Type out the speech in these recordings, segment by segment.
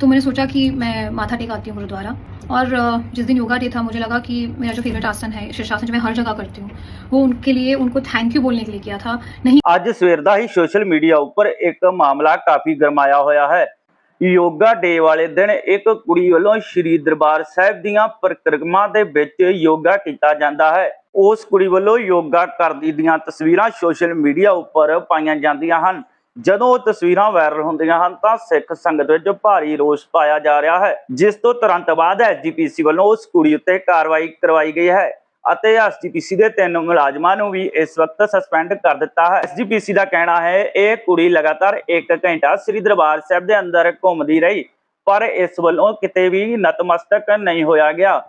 तो मैंने सोचा कि मैं माथा टेकाती हूँ गुरुद्वारा और अ, जिस दिन योगा डे था मुझे लगा कि मेरा जो फेवरेट आसन है शीर्षासन जो मैं हर जगह करती हूँ वो उनके लिए उनको थैंक यू बोलने के लिए किया था नहीं ਅੱਜ ਸਵੇਰ ਦਾ ਹੀ ਸੋਸ਼ਲ ਮੀਡੀਆ ਉੱਪਰ ਇੱਕ ਮਾਮਲਾ ਕਾਫੀ ਗਰਮਾਇਆ ਹੋਇਆ ਹੈ ਯੋਗਾ ਡੇ ਵਾਲੇ ਦਿਨ ਇੱਕ ਕੁੜੀ ਵੱਲੋਂ ਸ਼੍ਰੀ ਦਰਬਾਰ ਸਾਹਿਬ ਦੀਆਂ ਪਰਿਕਰਮਾ ਦੇ ਵਿੱਚ ਯੋਗਾ ਕੀਤਾ ਜਾਂਦਾ ਹੈ ਉਸ ਕੁੜੀ ਵੱਲੋਂ ਯੋਗਾ ਕਰਦੀ ਦੀਆਂ ਤਸਵੀਰਾਂ ਸੋਸ਼ਲ ਮੀਡੀਆ ਉੱਪਰ ਪਾਈਆਂ ਜਾਂਦੀਆਂ ਹਨ ਜਦੋਂ ਉਹ ਤਸਵੀਰਾਂ ਵਾਇਰਲ ਹੁੰਦੀਆਂ ਹਨ ਤਾਂ ਸਿੱਖ ਸੰਗਤ ਵਿੱਚ ਭਾਰੀ ਰੋਸ ਪਾਇਆ ਜਾ ਰਿਹਾ ਹੈ, ਜਿਸ ਤੋਂ ਤੁਰੰਤ ਬਾਅਦ ਐਸਜੀਪੀਸੀ ਵੱਲੋਂ ਉਸ ਕੁੜੀ ਉੱਤੇ ਕਾਰਵਾਈ ਕਰਵਾਈ ਗਈ ਹੈ ਅਤੇ ਐਸਜੀਪੀਸੀ ਦੇ ਤਿੰਨ ਮੁਲਾਜ਼ਮਾਂ ਨੂੰ ਵੀ ਇਸ ਵਕਤ ਸਸਪੈਂਡ ਕਰ ਦਿੱਤਾ ਹੈ। ਐਸਜੀਪੀਸੀ ਦਾ ਕਹਿਣਾ ਹੈ, ਇਹ ਕੁੜੀ ਲਗਾਤਾਰ 1 ਘੰਟਾ ਸ੍ਰੀ ਦਰਬਾਰ ਸਾਹਿਬ ਦੇ ਅੰਦਰ ਘੁੰਮਦੀ ਰਹੀ, ਪਰ ਇਸ ਵੱਲੋਂ ਕਿਤੇ ਵੀ ਨਤਮਸਤਕ ਨਹੀਂ ਹੋਇਆ ਗਿਆ।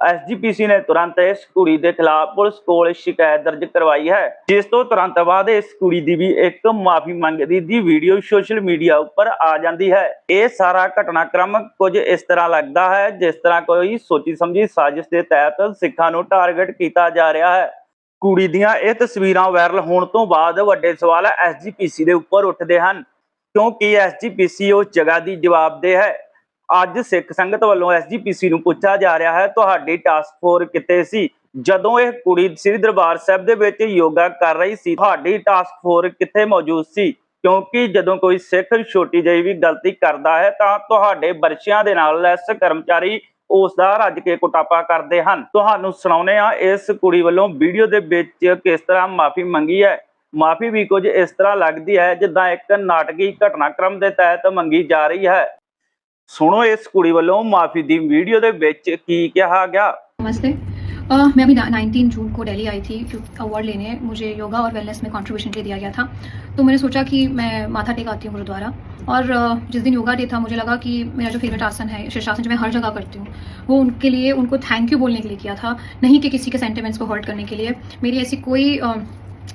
ਐਸਜੀਪੀਸੀ ਨੇ ਤੁਰੰਤ ਇਸ ਕੁੜੀ ਦੇ ਖਿਲਾਫ ਪੁਲਿਸ ਕੋਲ ਸ਼ਿਕਾਇਤ ਦਰਜ ਕਰਵਾਈ ਹੈ, ਜਿਸ ਤੋਂ ਤੁਰੰਤ ਬਾਅਦ ਇਸ ਕੁੜੀ ਦੀ ਵੀ ਇੱਕ ਮਾਫੀ ਮੰਗਦੀ ਦੀ ਵੀਡੀਓ ਸੋਸ਼ਲ ਮੀਡੀਆ ਉੱਪਰ ਆ ਜਾਂਦੀ ਹੈ। ਇਹ ਸਾਰਾ ਘਟਨਾਕ੍ਰਮ ਕੁਝ ਇਸ ਤਰ੍ਹਾਂ ਲੱਗਦਾ ਹੈ, ਜਿਸ ਤਰ੍ਹਾਂ ਕੋਈ ਸੋਚੀ ਸਮਝੀ ਸਾਜ਼ਿਸ਼ ਦੇ ਤਹਿਤ ਸਿੱਖਾਂ ਨੂੰ ਟਾਰਗੇਟ ਕੀਤਾ ਜਾ ਰਿਹਾ ਹੈ। ਕੁੜੀ ਦੀਆਂ ਇਹ ਤਸਵੀਰਾਂ ਵਾਇਰਲ ਹੋਣ ਤੋਂ ਬਾਅਦ ਵੱਡੇ ਸਵਾਲ ਐਸਜੀਪੀਸੀ ਦੇ ਉੱਪਰ ਉੱਠਦੇ ਹਨ, ਕਿਉਂਕਿ ਐਸਜੀਪੀਸੀ ਉਸ ਜਗ੍ਹਾ ਦੀ ਜਵਾਬਦੇਹ ਹੈ। ਅੱਜ ਸਿੱਖ ਸੰਗਤ ਵੱਲੋਂ ਐਸਜੀਪੀਸੀ ਨੂੰ ਪੁੱਛਿਆ ਜਾ ਰਿਹਾ ਹੈ, ਤੁਹਾਡੀ ਟਾਸਕ ਫੋਰਸ ਕਿੱਥੇ ਸੀ? ਜਦੋਂ ਇਹ ਕੁੜੀ ਸ੍ਰੀ ਦਰਬਾਰ ਸਾਹਿਬ ਦੇ ਵਿੱਚ ਯੋਗਾ ਕਰ ਰਹੀ ਸੀ, ਤੁਹਾਡੀ ਟਾਸਕ ਫੋਰਸ ਕਿੱਥੇ ਮੌਜੂਦ ਸੀ? ਕਿਉਂਕਿ ਜਦੋਂ ਕੋਈ ਸਿੱਖ ਛੋਟੀ ਜਿਹੀ ਵੀ ਗਲਤੀ ਕਰਦਾ ਹੈ, ਤਾਂ ਤੁਹਾਡੇ ਬਰਸ਼ਿਆਂ ਦੇ ਨਾਲ ਲੈਸ ਕਰਮਚਾਰੀ ਉਸ ਦਾ ਰੱਜ ਕੇ ਕੁਟਾਪਾ ਕਰਦੇ ਹਨ। ਤੁਹਾਨੂੰ ਸੁਣਾਉਨੇ ਆ ਇਸ ਕੁੜੀ ਵੱਲੋਂ ਵੀਡੀਓ ਦੇ ਵਿੱਚ ਕਿਸ ਤਰ੍ਹਾਂ ਮਾਫੀ ਮੰਗੀ ਹੈ? ਮਾਫੀ ਵੀ ਕੁਝ ਇਸ ਤਰ੍ਹਾਂ ਲੱਗਦੀ ਹੈ, ਜਿੱਦਾਂ ਇੱਕ ਨਾਟਕੀ ਘਟਨਾਕ੍ਰਮ ਦੇ ਤਹਿਤ ਮੰਗੀ ਜਾ ਰਹੀ ਹੈ। ਸੁਣੋ ਇਸ ਕੁੜੀ ਵੱਲੋਂ ਮਾਫੀ ਦੀ ਵੀਡੀਓ ਦੇ ਵਿੱਚ ਕੀ ਕਿਹਾ ਗਿਆ नमस्ते अ, मैं अभी नाइनटीन जून को दिल्ली आई थी अवार्ड लेने मुझे योगा और वेलनेस में कंट्रीब्यूशन के लिए दिया गया था तो मैंने सोचा कि मैं माथा टेकाती हूँ गुरुद्वारा और अ, जिस दिन योगा डे था मुझे लगा कि मेरा जो फेवरेट आसन है शीर्षासन जो मैं हर जगह करती हूँ वो उनके लिए उनको थैंक यू बोलने के लिए किया था नहीं कि किसी के सेंटिमेंट्स को हर्ट करने के लिए मेरी ऐसी कोई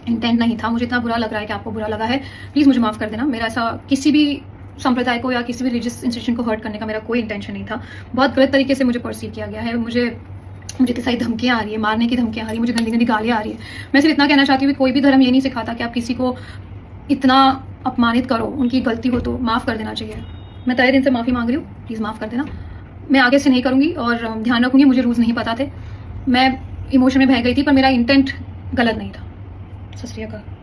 इंटेंट नहीं था मुझे इतना बुरा लग रहा है कि आपको बुरा लगा है प्लीज़ मुझे माफ़ कर देना मेरा ऐसा किसी भी संप्रदाय को या किसी भी रिलीजियस इंस्टीट्यूशन को हर्ट करने का मेरा कोई इंटेंशन नहीं था। बहुत गलत तरीके से मुझे परसीव किया गया है। मुझे मुझे इतनी सारी धमकियाँ आ रही है, मारने की धमकियाँ आ रही है, मुझे गंदी गंदी गालियाँ आ रही है। मैं सिर्फ़ इतना कहना चाहती हूँ कि कोई भी धर्म ये नहीं सिखाता कि आप किसी को इतना अपमानित करो, उनकी गलती हो तो माफ़ कर देना चाहिए। मैं तय दिन से माफ़ी मांग रही हूँ प्लीज़ माफ़ कर देना। मैं आगे से नहीं करूँगी और ध्यान रखूँगी, मुझे रूल्स नहीं पता थे। मैं इमोशन में बह गई थी, पर मेरा इंटेंट गलत नहीं था। सत श्री अकाल।